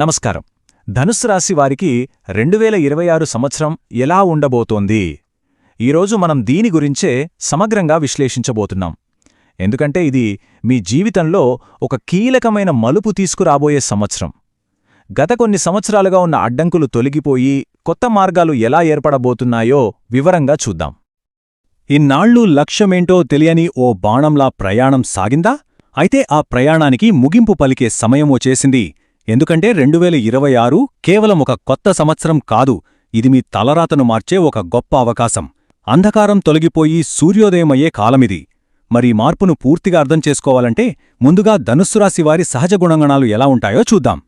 నమస్కారం. ధనుస్సు రాశి వారికి రెండు వేల ఇరవై ఆరు సంవత్సరం ఎలా ఉండబోతోంది? ఈరోజు మనం దీని గురించే సమగ్రంగా విశ్లేషించబోతున్నాం. ఎందుకంటే ఇది మీ జీవితంలో ఒక కీలకమైన మలుపు తీసుకురాబోయే సంవత్సరం. గత కొన్ని సంవత్సరాలుగా ఉన్న అడ్డంకులు తొలగిపోయి కొత్త మార్గాలు ఎలా ఏర్పడబోతున్నాయో వివరంగా చూద్దాం. ఇన్నాళ్ళు లక్ష్యమేంటో తెలియని ఓ బాణంలా ప్రయాణం సాగిందా? అయితే ఆ ప్రయాణానికి ముగింపు పలికే సమయం వచ్చేసింది. ఎందుకంటే రెండువేల ఇరవై ఆరు కేవలం ఒక కొత్త సంవత్సరం కాదు ఇది మీ తలరాతను మార్చే ఒక గొప్ప అవకాశం. అంధకారం తొలగిపోయి సూర్యోదయమయ్యే కాలమిది. మరి మార్పును పూర్తిగా అర్థం చేసుకోవాలంటే ముందుగా ధనుస్సురాశి వారి సహజ గుణగణాలు ఎలా ఉంటాయో చూద్దాం.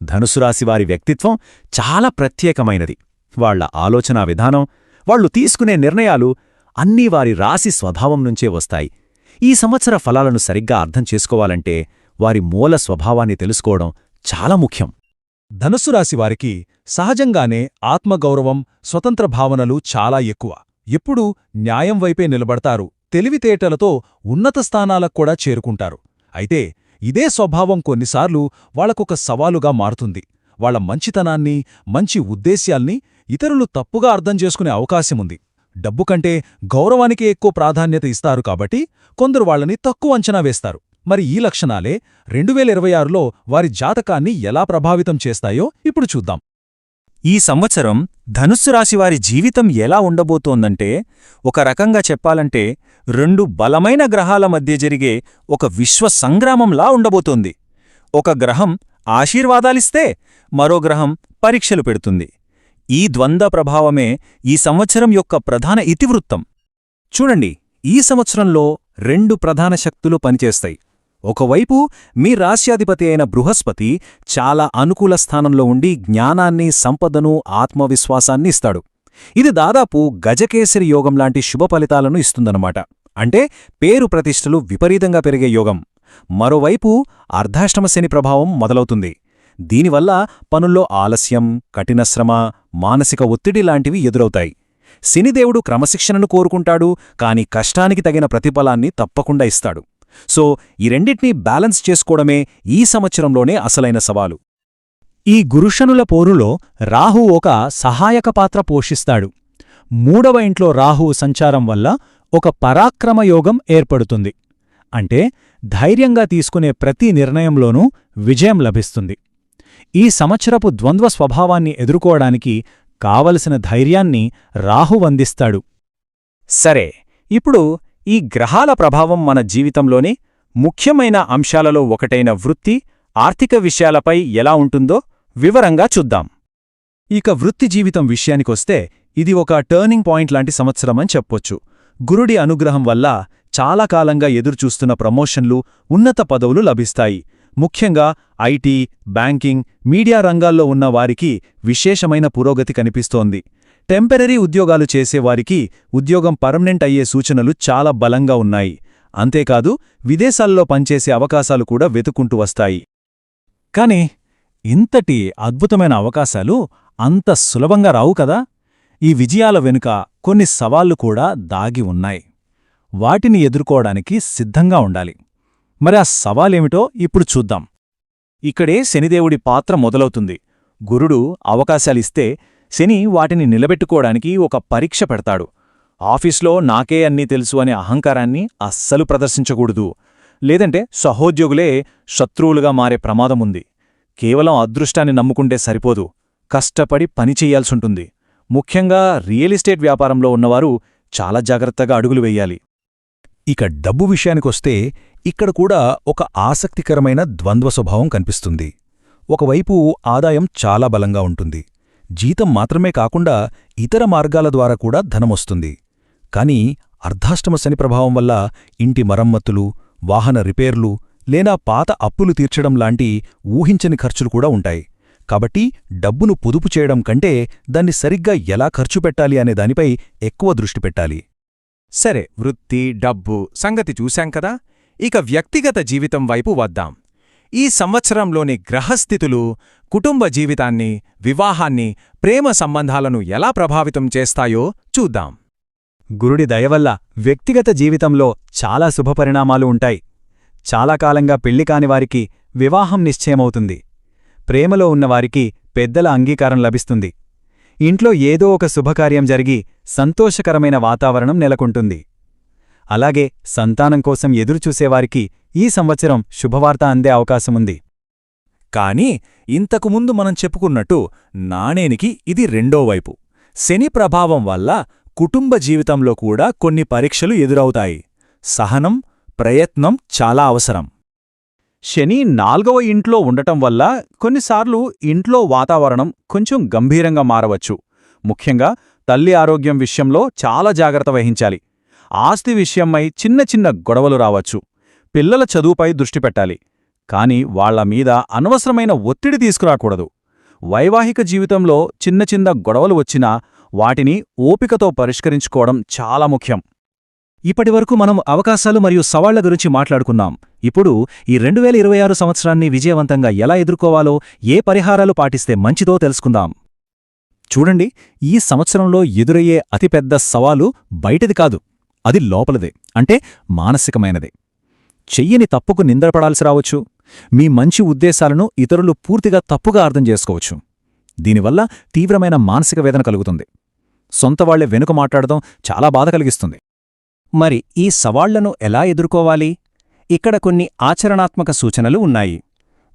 ధనుసురాశివారి వ్యక్తిత్వం చాలా ప్రత్యేకమైనది. వాళ్ళ ఆలోచనా విధానం వాళ్ళు తీసుకునే నిర్ణయాలు అన్నీ వారి రాశి స్వభావం నుంచే వస్తాయి. ఈ సంవత్సర ఫలాలను సరిగ్గా అర్థం చేసుకోవాలంటే వారి మూల స్వభావాన్ని తెలుసుకోవడం చాలా ముఖ్యం. ధనుస్సు రాశివారికి సహజంగానే ఆత్మగౌరవం స్వతంత్ర భావనలు చాలా ఎక్కువ. ఎప్పుడూ న్యాయం వైపే నిలబడతారు. తెలివితేటలతో ఉన్నత స్థానాలకు కూడా చేరుకుంటారు. అయితే ఇదే స్వభావం కొన్నిసార్లు వాళ్ళకొక సవాలుగా మారుతుంది. వాళ్ళ మంచితనాన్ని మంచి ఉద్దేశ్యాల్ని ఇతరులు తప్పుగా అర్థం చేసుకునే అవకాశముంది. డబ్బు కంటే గౌరవానికే ఎక్కువ ప్రాధాన్యత ఇస్తారు కాబట్టి కొందరు వాళ్ళని తక్కువ అంచనా వేస్తారు. మరి ఈ లక్షణాలే రెండు వేల ఇరవై ఆరులో వారి జాతకాన్ని ఎలా ప్రభావితం చేస్తాయో ఇప్పుడు చూద్దాం. ఈ సంవత్సరం ధనుస్సు రాశివారి జీవితం ఎలా ఉండబోతోందంటే ఒక రకంగా చెప్పాలంటే రెండు బలమైన గ్రహాల మధ్య జరిగే ఒక విశ్వ సంగ్రామంలా ఉండబోతోంది. ఒక గ్రహం ఆశీర్వాదాలిస్తే మరో గ్రహం పరీక్షలు పెడుతుంది. ఈ ద్వంద్వ ప్రభావమే ఈ సంవత్సరం యొక్క ప్రధాన ఇతివృత్తం. చూడండి ఈ సంవత్సరంలో రెండు ప్రధాన శక్తులు పనిచేస్తాయి. ఒకవైపు మీ రాశ్యాధిపతి అయిన బృహస్పతి చాలా అనుకూల స్థానంలో ఉండి జ్ఞానాన్ని సంపదను ఆత్మవిశ్వాసాన్ని ఇస్తాడు. ఇది దాదాపు గజకేసరి యోగం లాంటి శుభ ఫలితాలను ఇస్తుందన్నమాట. అంటే పేరు ప్రతిష్టలు విపరీతంగా పెరిగే యోగం. మరోవైపు అర్ధాష్టమశని ప్రభావం మొదలవుతుంది. దీనివల్ల పనుల్లో ఆలస్యం కఠినశ్రమ మానసిక ఒత్తిడి లాంటివి ఎదురవుతాయి. శనిదేవుడు క్రమశిక్షణను కోరుకుంటాడు కాని కష్టానికి తగిన ప్రతిఫలాన్ని తప్పకుండా ఇస్తాడు. సో ఈ రెండింటినీ బ్యాలెన్స్ చేసుకోవడమే ఈ సంవత్సరంలోనే అసలైన సవాలు. ఈ గురుషనుల పోరులో రాహు ఒక సహాయక పాత్ర పోషిస్తాడు. మూడవ ఇంట్లో రాహు సంచారం వల్ల ఒక పరాక్రమయోగం ఏర్పడుతుంది. అంటే ధైర్యంగా తీసుకునే ప్రతి నిర్ణయంలోనూ విజయం లభిస్తుంది. ఈ సంవత్సరపు ద్వంద్వ స్వభావాన్ని ఎదుర్కోవడానికి కావలసిన ధైర్యాన్ని రాహు వందిస్తాడు సరే ఇప్పుడు ఈ గ్రహాల ప్రభావం మన జీవితంలోని ముఖ్యమైన అంశాలలో ఒకటైన వృత్తి ఆర్థిక విషయాలపై ఎలా ఉంటుందో వివరంగా చూద్దాం. ఇక వృత్తి జీవితం విషయానికొస్తే ఇది ఒక టర్నింగ్ పాయింట్ లాంటి సంవత్సరమని చెప్పొచ్చు. గురుడి అనుగ్రహం వల్ల చాలా కాలంగా ఎదురుచూస్తున్న ప్రమోషన్లు ఉన్నత పదవులు లభిస్తాయి. ముఖ్యంగా ఐటీ బ్యాంకింగ్ మీడియా రంగాల్లో ఉన్న వారికి విశేషమైన పురోగతి కనిపిస్తోంది. టెంపరరీ ఉద్యోగాలు చేసేవారికి ఉద్యోగం పర్మనెంట్ అయ్యే సూచనలు చాలా బలంగా ఉన్నాయి. అంతేకాదు విదేశాల్లో పనిచేసే అవకాశాలు కూడా వెతుకుంటూ వస్తాయి. కాని ఇంతటి అద్భుతమైన అవకాశాలు అంత సులభంగా రావు కదా? ఈ విజయాల వెనుక కొన్ని సవాళ్ళు కూడా దాగి ఉన్నాయి. వాటిని ఎదుర్కోవడానికి సిద్ధంగా ఉండాలి. మరి ఆ సవాలేమిటో ఇప్పుడు చూద్దాం. ఇక్కడే శనిదేవుడి పాత్ర మొదలవుతుంది. గురుడు అవకాశాలిస్తే శని వాటిని నిలబెట్టుకోవడానికి ఒక పరీక్ష పెడతాడు. ఆఫీస్లో నాకే అన్నీ తెలుసు అనే అహంకారాన్ని అస్సలు ప్రదర్శించకూడదు. లేదంటే సహోద్యోగులే శత్రువులుగా మారే ప్రమాదముంది. కేవలం అదృష్టాన్ని నమ్ముకుంటే సరిపోదు. కష్టపడి పనిచెయ్యాల్సుంటుంది ముఖ్యంగా రియల్ ఎస్టేట్ వ్యాపారంలో ఉన్నవారు చాలా జాగ్రత్తగా అడుగులు వెయ్యాలి ఇక డబ్బు విషయానికొస్తే ఇక్కడ కూడా ఒక ఆసక్తికరమైన ద్వంద్వ స్వభావం కనిపిస్తుంది. ఒకవైపు ఆదాయం చాలా బలంగా ఉంటుంది. జీతం మాత్రమే కాకుండా ఇతర మార్గాల ద్వారా కూడా ధనమొస్తుంది. కాని అర్ధాష్టమ శని ప్రభావం వల్ల ఇంటి మరమ్మతులు వాహన రిపేర్లు లేనా పాత అప్పులు తీర్చడం లాంటి ఊహించని ఖర్చులు కూడా ఉంటాయి. కాబట్టి డబ్బును పొదుపు చేయడం కంటే దాన్ని సరిగ్గా ఎలా ఖర్చు పెట్టాలి అనే దానిపై ఎక్కువ దృష్టి పెట్టాలి. సరే వృత్తి డబ్బు సంగతి చూశాం కదా? ఇక వ్యక్తిగత జీవితం వైపు వద్దాం. ఈ సంవత్సరంలోని గ్రహస్థితులు కుటుంబ జీవితాన్ని వివాహాన్ని ప్రేమ సంబంధాలను ఎలా ప్రభావితం చేస్తాయో చూద్దాం. గురుడి దయవల్ల వ్యక్తిగత జీవితంలో చాలా శుభపరిణామాలు ఉంటాయి. చాలా కాలంగా పెళ్ళి కానివారికి వివాహం నిశ్చయమవుతుంది. ప్రేమలో ఉన్నవారికి పెద్దల అంగీకారం లభిస్తుంది. ఇంట్లో ఏదో ఒక శుభకార్యం జరిగి సంతోషకరమైన వాతావరణం నెలకొంటుంది. అలాగే సంతానం కోసం ఎదురుచూసేవారికి ఈ సంవత్సరం శుభవార్త అందే అవకాశముంది. కానీ ఇంతకుముందు మనం చెప్పుకున్నట్టు నాణేనికి ఇది రెండో వైపు. శని ప్రభావం వల్ల కుటుంబ జీవితంలో కూడా కొన్ని పరీక్షలు ఎదురవుతాయి. సహనం ప్రయత్నం చాలా అవసరం. శని నాల్గవ ఇంట్లో ఉండటం వల్ల కొన్నిసార్లు ఇంట్లో వాతావరణం కొంచెం గంభీరంగా మారవచ్చు. ముఖ్యంగా తల్లి ఆరోగ్యం విషయంలో చాలా జాగ్రత్త వహించాలి. ఆస్తి విషయమై చిన్న చిన్న గొడవలు రావచ్చు. పిల్లల చదువుపై దృష్టి పెట్టాలి. కాని వాళ్ళ మీద అనవసరమైన ఒత్తిడి తీసుకురాకూడదు. వైవాహిక జీవితంలో చిన్న చిన్న గొడవలు వచ్చినా వాటిని ఓపికతో పరిష్కరించుకోవడం చాలా ముఖ్యం. ఇప్పటివరకు మనం అవకాశాలు మరియు సవాళ్ళ గురించి మాట్లాడుకున్నాం. ఇప్పుడు ఈ రెండు వేల ఇరవై ఆరు సంవత్సరాన్ని విజయవంతంగా ఎలా ఎదుర్కోవాలో ఏ పరిహారాలు పాటిస్తే మంచిదో తెలుసుకుందాం. చూడండి ఈ సంవత్సరంలో ఎదురయ్యే అతిపెద్ద సవాలు బయటది కాదు అది లోపలదే అంటే మానసికమైనదే. చెయ్యని తప్పుకు నిందపడాల్సి రావచ్చు. మీ మంచి ఉద్దేశాలను ఇతరులు పూర్తిగా తప్పుగా అర్థం చేసుకోవచ్చు. దీనివల్ల తీవ్రమైన మానసిక వేదన కలుగుతుంది. సొంతవాళ్ళే వెనుక మాట్లాడడం చాలా బాధ కలిగిస్తుంది. మరి ఈ సవాళ్ళను ఎలా ఎదుర్కోవాలి? ఇక్కడ కొన్ని ఆచరణాత్మక సూచనలు ఉన్నాయి.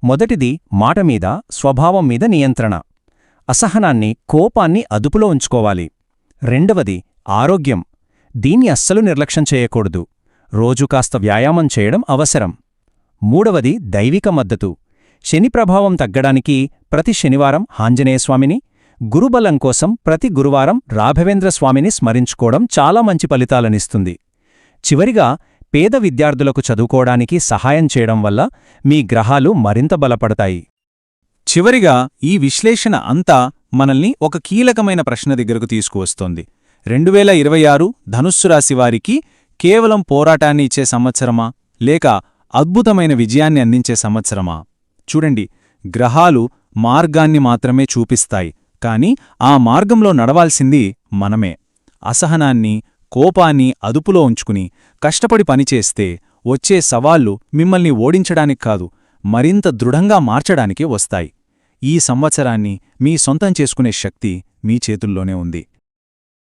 మొదటిది మాట మీద స్వభావం మీద నియంత్రణ. అసహనాన్ని కోపాన్ని అదుపులో ఉంచుకోవాలి. రెండవది ఆరోగ్యం. దీన్ని అస్సలు నిర్లక్ష్యం చేయకూడదు. రోజు కాస్త వ్యాయామం చేయడం అవసరం. మూడవది దైవిక మద్దతు. శని ప్రభావం తగ్గడానికి ప్రతి శనివారం ఆంజనేయస్వామిని గురుబలం కోసం ప్రతి గురువారం రాఘవేంద్రస్వామిని స్మరించుకోవడం చాలా మంచి ఫలితాలనిస్తుంది. చివరిగా పేద విద్యార్థులకు చదువుకోవడానికి సహాయం చేయడం వల్ల మీ గ్రహాలు మరింత బలపడతాయి. చివరిగా ఈ విశ్లేషణ అంతా మనల్ని ఒక కీలకమైన ప్రశ్న దగ్గరకు తీసుకువస్తోంది. రెండువేల ఇరవై ఆరు ధనుస్సు వారికి కేవలం పోరాటాన్ని ఇచ్చే సంవత్సరమా? లేక అద్భుతమైన విజయాన్ని అందించే సంవత్సరమా? చూడండి గ్రహాలు మార్గాన్ని మాత్రమే చూపిస్తాయి కాని ఆ మార్గంలో నడవాల్సింది మనమే. అసహనాన్ని కోపాన్ని అదుపులో ఉంచుకుని కష్టపడి పనిచేస్తే వచ్చే సవాళ్ళు మిమ్మల్ని ఓడించడానికి కాదు మరింత దృఢంగా మార్చడానికి వస్తాయి. ఈ సంవత్సరాన్ని మీ సొంతం చేసుకునే శక్తి మీ చేతుల్లోనే ఉంది.